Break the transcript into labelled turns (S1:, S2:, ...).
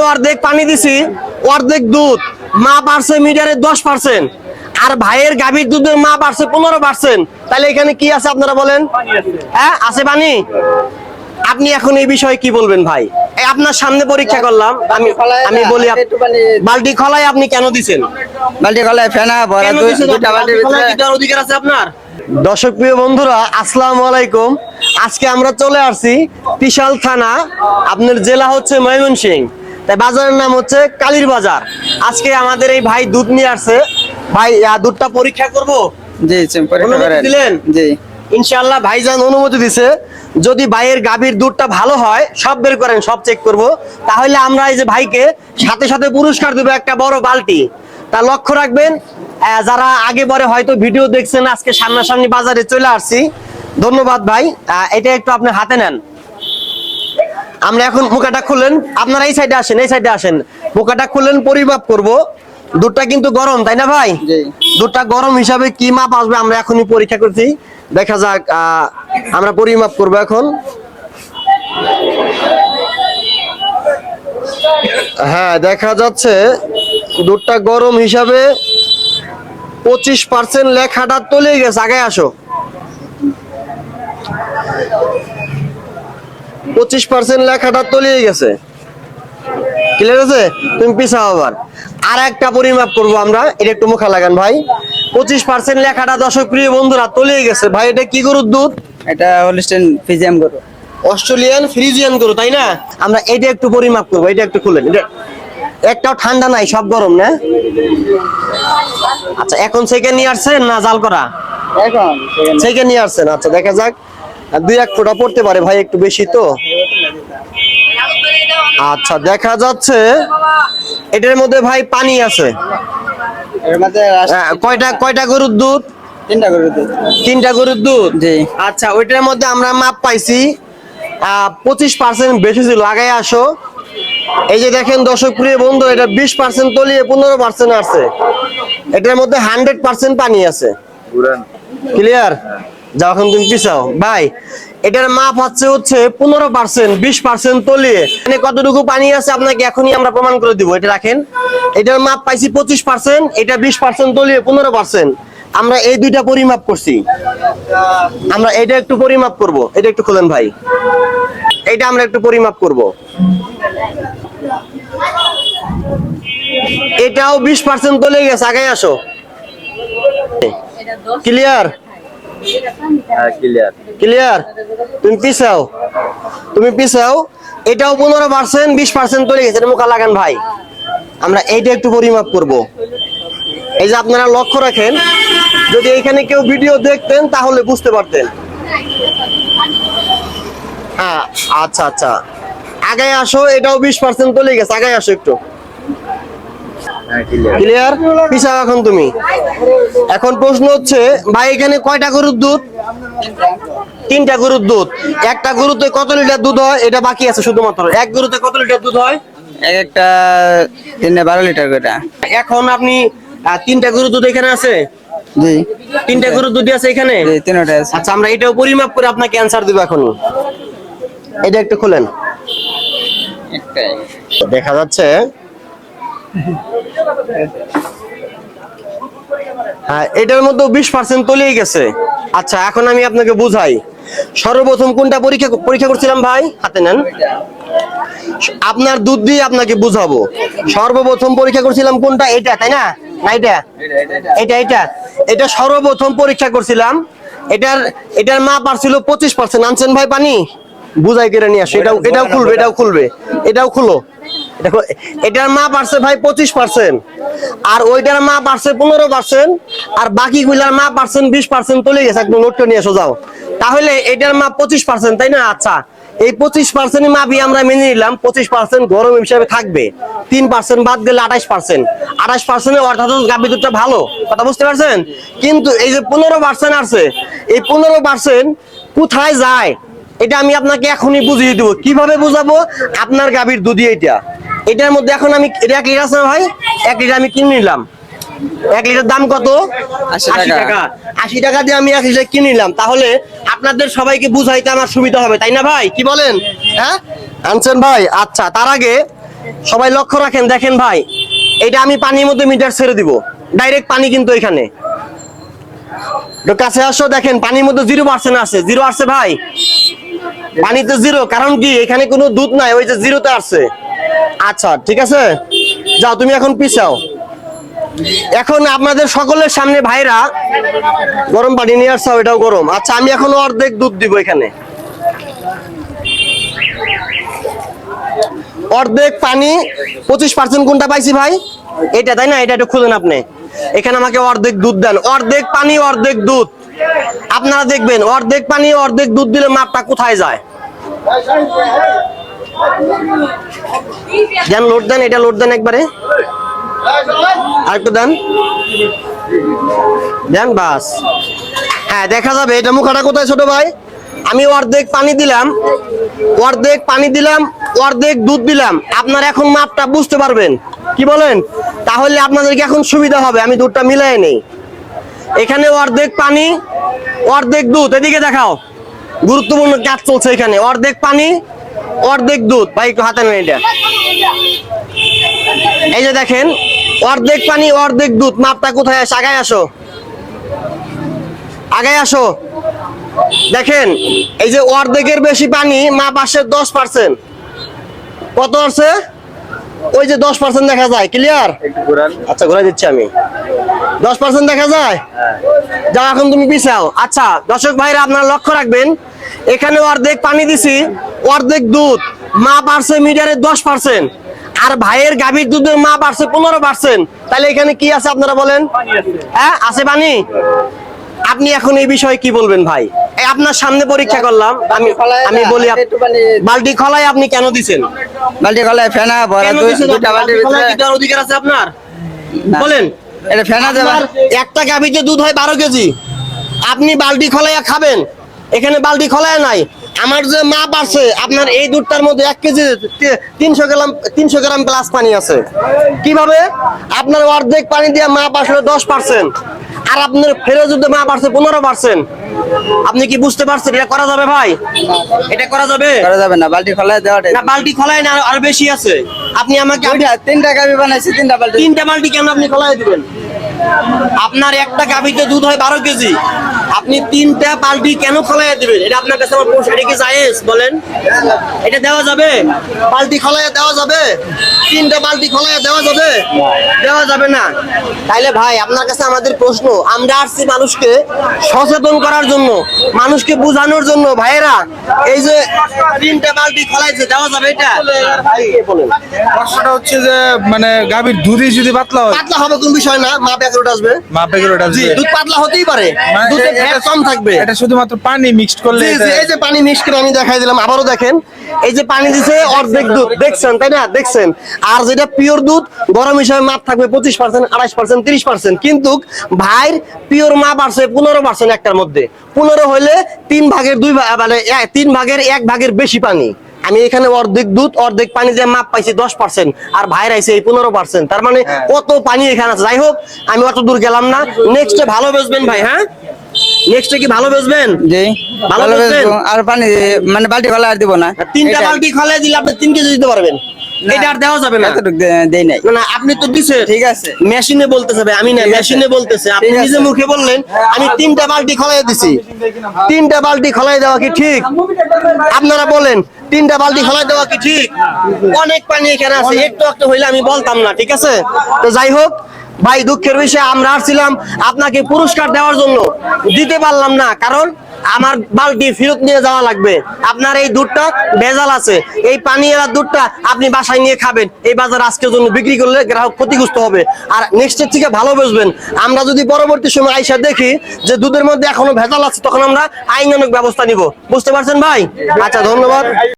S1: অর্ধেক পানি দিছি অর্ধেক দুধ। মা পারছে মিটারে দশ পার্সেন্ট। আর ভাইয়ের গাভীর দুধের মা পারছে পনেরো পার্সেন্ট। তাহলে এখানে কি আছে আপনারা বলেন? হ্যাঁ আছে পানি? আপনি এখন এই বিষয়ে কি বলবেন ভাই? আপনার সামনে পরীক্ষা করলাম। আমি আমি বলি বালতি খলায় আপনি কেন দিছেন?
S2: বালতি কলায় ফেনা ভরা দুই- দুইটা
S1: বালতি
S2: ভিতরে
S1: অধিকার আছে আপনার? দর্শক প্রিয় বন্ধুরা আসসালামু আলাইকুম। আজকে আমরা চলে আসছি ত্রিশাল থানা আপনার জেলা হচ্ছে ময়মনসিংহ। তাই বাজারের নাম হচ্ছে কালীর বাজার। আজকে আমাদের এই ভাই দুধ নিয়ে আসছে। ভাই দুধটা পরীক্ষা করব?
S2: জি
S1: অনুমতি দিলেন?
S2: জি।
S1: ইনশাআল্লাহ ভাইজান অনুমতি দিছে। যদি ভাইয়ের গাভীর দুধটা ভালো হয় সব বের করেন সব চেক করব। তাহলে আমরা এই যে ভাইকে সাথে সাথে পুরস্কার দেবো একটা বড় বালতি। তা লক্ষ্য রাখবেন যারা আগে পরে হয়তো ভিডিও দেখছেন আজকে সামনাসামনি বাজারে চলে আসছি। ধন্যবাদ ভাই। এটা একটু আপনি হাতে নেন। আমরা এখন মুখাটা খুললেন আপনারা এই সাইডে আসেন এই সাইডে আসেন। মুখাটা খুললেন পরিমাপ করব। দুধটা কিন্তু গরম তাই না ভাই? দুধটা গরম হিসাবে কি মাপ আসবে আমরা এখনই পরীক্ষা করছি। দেখা যাক আমরা পরিমাপ করব এখন। হ্যাঁ দেখা যাচ্ছে দুধটা গরম হিসাবে পঁচিশ পার্সেন্ট লেখাটা তলে গেছে। আগে আসো। পঁচিশ পার্সেন্ট লেখাটা তলিয়ে গেছে। ক্লিয়ার আছে? তুমি পিছাও আবার। আর একটা পরিমাপ করব আমরা এটা একটু মুখা লাগান ভাই। পঁচিশ পার্সেন্ট লেখাটা দর্শক প্রিয় বন্ধুরা তলিয়ে গেছে। ভাই এটা কি গরুর দুধ?
S2: এটা হলিস্টেন ফিজিয়াম গরু।
S1: অস্ট্রেলিয়ান ফ্রিজিয়ান গরু তাই না? আমরা এটা একটু পরিমাপ করব এটা একটু খুলেন। এটা একটাও ঠান্ডা নাই সব গরম না? আচ্ছা এখন সেকেন্ড নিয়ে আসছেন না জাল করা?
S2: এখন
S1: সেকেন্ড নিয়ে আসছেন আচ্ছা দেখা যাক। দুই এক ফোঁটা পড়তে পারে ভাই একটু বেশি তো। আচ্ছা দেখা যাচ্ছে এটার মধ্যে ভাই পানি আছে।
S2: এর মধ্যে আস-
S1: আহ, কয়টা কয়টা গরুর দুধ?
S2: তিনটা গরু দিই
S1: তিনটা গরুর দুধ?
S2: জি।
S1: আচ্ছা ওইটার মধ্যে আমরা মাপ পাইছি পঁচিশ পার্সেন্ট বেশি লাগাই আসো। এই যে দেখেন দর্শক প্রিয় বন্ধু এটা বিশ পার্সেন্ট তলিয়ে পনেরো পার্সেন্ট আছে এটার মধ্যে হান্ড্রেড পার্সেন্ট পানি আছে। ক্লিয়ার যাও এখন তুমি পিছাও। ভাই এটার মাপ হচ্ছে হচ্ছে পনেরো পার্সেন্ট বিশ পার্সেন্ট তলিয়ে। মানে কতটুকু পানি আছে আপনাকে এখনই আমরা প্রমাণ করে দিব এটা রাখেন। এটার মাপ পাইছি পঁচিশ পার্সেন্ট এটা বিশ পার্সেন্ট তলিয়ে পনেরো পার্সেন্ট। আমরা এই দুইটা পরিমাপ করছি। আমরা এটা একটু পরিমাপ করব এটা একটু খোলেন ভাই। এটা আমরা একটু পরিমাপ করব। এটাও বিশ পার্সেন্ট তলে গেছে আগে আসো। ক্লিয়ার ক্লিয়ার তুমি পিছাও। তুমি পিছাও। এটাও পনেরো পার্সেন্ট বিশ পার্সেন্ট তলে গেছে। মুখা লাগান ভাই। আমরা এইটা একটু পরিমাপ করব। এই যে আপনারা লক্ষ্য রাখেন, যদি এখানে কেউ ভিডিও দেখতেন, তাহলে বুঝতে পারতেন। হ্যাঁ আচ্ছা আচ্ছা। আগে আসো, এটাও বিশ পার্সেন্ট তলে গেছে। আগে আসো একটু। ক্লিয়ার পিছাও এখন তুমি। এখন প্রশ্ন হচ্ছে ভাই এখানে কয়টা গরুর দুধ? তিনটা গরুর দুধ। একটা গরুতে কত লিটার দুধ হয়? এটা বাকি আছে শুধুমাত্র। এক গরুতে কত লিটার দুধ হয়?
S2: এক একটা তিনটা বারো লিটার করে।
S1: এখন আপনি তিনটা গরুর দুধ এখানে আছে?
S2: জি।
S1: তিনটা গরুর দুধ আছে এখানে?
S2: তিনটা আছে।
S1: আচ্ছা আমরা এটাও পরিমাপ করে আপনাকে অ্যান্সার দিব এখন। এটা একটু খুলেন। দেখা যাচ্ছে হ্যাঁ এটার মধ্যে বিশ পার্সেন্ট তলিয়ে গেছে। আচ্ছা এখন আমি আপনাকে বুঝাই। সর্বপ্রথম কোনটা পরীক্ষা পরীক্ষা করছিলাম ভাই? হাতে নেন। আপনার দুধ দিয়ে আপনাকে বুঝাবো। সর্বপ্রথম পরীক্ষা করছিলাম কোনটা? এটা তাই না? এটা এটা সর্বপ্রথম পরীক্ষা করছিলাম। এটার এটার আর পঁচিশ পার্সেন্ট আনছেন ভাই পানি? বুঝাই নিয়ে আসো। এটাও এটাও খুলবে এটাও খুলবে। এটাও খুলো। এটার মাপ আসছে ভাই পঁচিশ পার্সেন্ট আর ওইটার মাপ আসছে পনেরো পার্সেন্ট আর বাকি গুলার মাপ পার্সেন্ট বিশ পার্সেন্ট চলে গেছে, একদম নোট নিয়ে এসো, যাও। তাহলে এটার মাপ পঁচিশ পার্সেন্ট তাই না? আচ্ছা এই পঁচিশ পার্সেন্ট মাপই আমরা মেনে নিলাম, পঁচিশ পার্সেন্ট গরম হিসাবে থাকবে। তিন পার্সেন্ট বাদ গেলে আঠাশ পার্সেন্ট আঠাশ পার্সেন্ট অর্থাৎ গাভি দুধটা ভালো, কথা বুঝতে পারছেন? কিন্তু এই যে পনেরো পার্সেন্ট আছে এই পনেরো পার্সেন্ট কোথায় যায়? এটা আমি আপনাকে এখনই বুঝিয়ে দেবো। কীভাবে বুঝাবো? আপনার গাভীর দুধই এটা এটার মধ্যে এখন আমি এটা এক লিটার আছে ভাই? এক লিটার আমি কিনে নিলাম। এক লিটার দাম কত?
S2: আশি টাকা।
S1: আশি টাকা দিয়ে আমি এক লিটার কিনে নিলাম। তাহলে আপনাদের সবাইকে বুঝাইতে আমার সুবিধা হবে তাই না ভাই? কি বলেন? হ্যাঁ? আনছেন ভাই? আচ্ছা তার আগে সবাই লক্ষ্য রাখেন দেখেন ভাই এটা আমি পানির মধ্যে মিটার ছেড়ে দিব। ডাইরেক্ট পানি কিন্তু এখানে। কাছে আসো দেখেন পানির মধ্যে জিরো পার্সেন্ট আছে। জিরো আসছে ভাই। পানিতে জিরো কারণ কি? এখানে কোনো দুধ নাই ওই যে জিরোতে আসছে। আচ্ছা ঠিক আছে? যাও, তুমি এখন পিছাও। এখন আপনাদের সকলের সামনে ভাইরা, গরম পানি নিয়ে আসছো, এটাও গরম। আচ্ছা আমি এখন অর্ধেক দুধ দিব এখানে। অর্ধেক পানি, পঁচিশ পার্সেন্ট কোনটা পাইছি ভাই? এটা, তাই না? এটা একটু খুঁজেন আপনি। এখানে আমাকে অর্ধেক দুধ দেন। অর্ধেক পানি, অর্ধেক দুধ। আপনারা দেখবেন, অর্ধেক পানি, অর্ধেক দুধ দিলে মাপটা কোথায় যায়? দেন লোড দেন, এটা লোড দেন একবারে। আরেকটু দেন। দেন বাস। হ্যাঁ দেখা যাবে, এটা মুখাটা কোথায় ছোট ভাই? আমি অর্ধেক পানি দিলাম, অর্ধেক পানি দিলাম, অর্ধেক দুধ দিলাম। আপনার এখন মাপটা বুঝতে পারবেন। কি বলেন? তাহলে আপনাদেরকে এখন সুবিধা হবে, আমি দুধটা মিলাই নেই। এখানে অর্ধেক পানি, অর্ধেক দুধ। এদিকে দেখাও। গুরুত্বপূর্ণ কাজ চলছে এখানে। অর্ধেক পানি অর্ধেক দুধ। ভাই একটু হাতে নেন এটা। এই যে দেখেন অর্ধেক পানি অর্ধেক দুধ। মাপটা কোথায় আসে? আগায় আসো। আগায় আসো। দেখেন এই যে অর্ধেকের বেশি পানি মাপ আসে দশ পার্সেন্ট। কত আছে ওই যে দশ পার্সেন্ট দেখা যায়। ক্লিয়ার আচ্ছা ঘুরে দিচ্ছি আমি। দশ পার্সেন্ট দেখা যায়? যা এখন তুমি পিছাও। আচ্ছা দর্শক ভাইরা আপনারা লক্ষ্য রাখবেন এখানে অর্ধেক পানি দিছি অর্ধেক দুধ মা পারছে মিটারে দশ পার্সেন্ট আর ভাইয়ের গাভীর দুধের মা পারছে পনেরো পার্সেন্ট তাহলে এখানে কি আছে আপনারা বলেন? হ্যাঁ আছে পানি? আপনি এখন এই বিষয়ে কি বলবেন ভাই? আপনার সামনে পরীক্ষা করলাম আমি আমি বলি বালতি খলাই আপনি কেন দিছেন?
S2: বালতি খোলায় ফেনা ভরা দুইটা
S1: খোলায়
S2: ভিতরে।
S1: অধিকার আছে আপনার? বলেন।
S2: এটা ফেনা দেবা
S1: আপনার একটা গাভীতে দুধ হয় বারো কেজি। আপনি বালতি খলাইয়া খাবেন এখানে বালতি খলাইয়া নাই। আমার যে মাপ আছে আপনার এই দুধটার মধ্যে এক কেজি তিনশো গ্রাম তিনশো গ্রাম প্লাস পানি আছে। কীভাবে? আপনার অর্ধেক পানি দিয়ে মাপ আসলে দশ পার্সেন্ট আর আপনার ফেরত যদি মাপ আসছে পনেরো পার্সেন্ট আপনি কি বুঝতে পারছেন এটা করা যাবে ভাই? এটা করা যাবে?
S2: করা যাবে না বালতি খোলায় দেওয়াটাই
S1: না বালতি খলাই না আর বেশি আছে। আপনি আমাকে
S2: তিনটা গাবি বানাইছি তিনটা বালতি।
S1: তিনটা বালতি কেন আপনি খোলাই দিবেন? আপনার একটা গাভীতে দুধ হয় বারো কেজি। আপনি তিনটা বালতি কেন খোলাই দিবেন? এটা আপনার কাছে আমার প্রশ্ন। এটা কি জায়েজ? বলেন। এটা দেওয়া যাবে? বালতি খোলাই দেওয়া যাবে? তিনটা বালতি খোলাই দেওয়া যাবে? দেওয়া যাবে না। তাইলে ভাই আপনার কাছে আমাদের প্রশ্ন। আমরা আসছি মানুষকে সচেতন করার জন্য মানুষকে বোঝানোর জন্য। ভাইয়েরা এই যে তিনটা বালতি খোলাইছে দেওয়া যাবে এটা?
S3: প্রশ্নটা হচ্ছে যে মানে গাভীর দুধই যদি পাতলা হয়।
S1: পাতলা হবে কোন বিষয় না মা প্যাকেট আসবে?
S3: মা প্যাকেট ওটা
S1: দুধ পাতলা হতেই পারে। দুধে ফ্যাট কম থাকবে।
S3: এটা শুধুমাত্র পানি মিক্সড করলে
S1: জি,
S3: এটা-
S1: জি, এই যে পানি মিক্স করে আমি দেখাই দিলাম আবারও দেখেন। এই যে পানি দিছে অর্ধেক দুধ। দেখছেন তাই না? দেখছেন? আর যেটা পিওর দুধ গরম হিসাবে মাপ থাকবে পঁচিশ পার্সেন্ট আড়াইশ পার্সেন্ট তিরিশ পার্সেন্ট কিন্তু ভাইয়ের পিওর মাপ আসছে পনেরো পার্সেন্ট একটার মধ্যে। পনেরো হলে তিন ভাগের দুই ভাগ মানে তিন ভাগের এক ভাগের বেশি পানি। আমি এখানে অর্ধেক দুধ অর্ধেক পানি যে মাপ পাইছি দশ পার্সেন্ট আর ভাইয়ের আইছে এই পনেরো পার্সেন্ট তার মানে কত পানি এখানে আছে? যাই হোক আমি অত দূর গেলাম না। নেক্সটে ভালো বেচবেন ভাই হ্যাঁ? নেক্সটে কি ভালো বেচবেন?
S2: জি
S1: ভালো
S2: ভালো আর পানি মানে বালতি খোলা আর দিব না।
S1: তিনটা বালতি খোলা দিলে আপনি তিন কেজি দিতে পারবেন। এটা আর দেওয়া যাবে না।
S2: দেই নাই।
S1: না, আপনি তো দিছে
S2: ঠিক আছে।
S1: মেশিনে বলতেছে ভাই আমি না মেশিনে বলতেছে। আপনি নিজে মুখে বললেন আমি তিনটা বালতি খলাই দিছি। তিনটা বালতি খলাই দেওয়া কি ঠিক? আপনারা বলেন তিনটা বালতি খলাই দেওয়া কি ঠিক? অনেক পানি এখানে আছে একটু একটু হইলে আমি বলতাম না ঠিক আছে? তো যাই হোক ভাই, দুঃখের বিষয়ে, আমরা আসছিলাম আপনাকে পুরস্কার দেওয়ার জন্য। দিতে পারলাম না, কারণ আমার বালতি ফেরত নিয়ে যাওয়া লাগবে। আপনার এই দুধটা ভেজাল আছে। এই পানি আর দুধটা আপনি বাসায় নিয়ে খাবেন। এই বাজার আজকের জন্য বিক্রি করলে গ্রাহক ক্ষতিগ্রস্ত হবে। আর নেক্সটের থেকে ভালো বুঝবেন, আমরা যদি পরবর্তী সময় আইসা দেখি যে দুধের মধ্যে এখনও ভেজাল আছে, তখন আমরা আইনানুক ব্যবস্থা নিব। বুঝতে পারছেন ভাই? আচ্ছা ধন্যবাদ।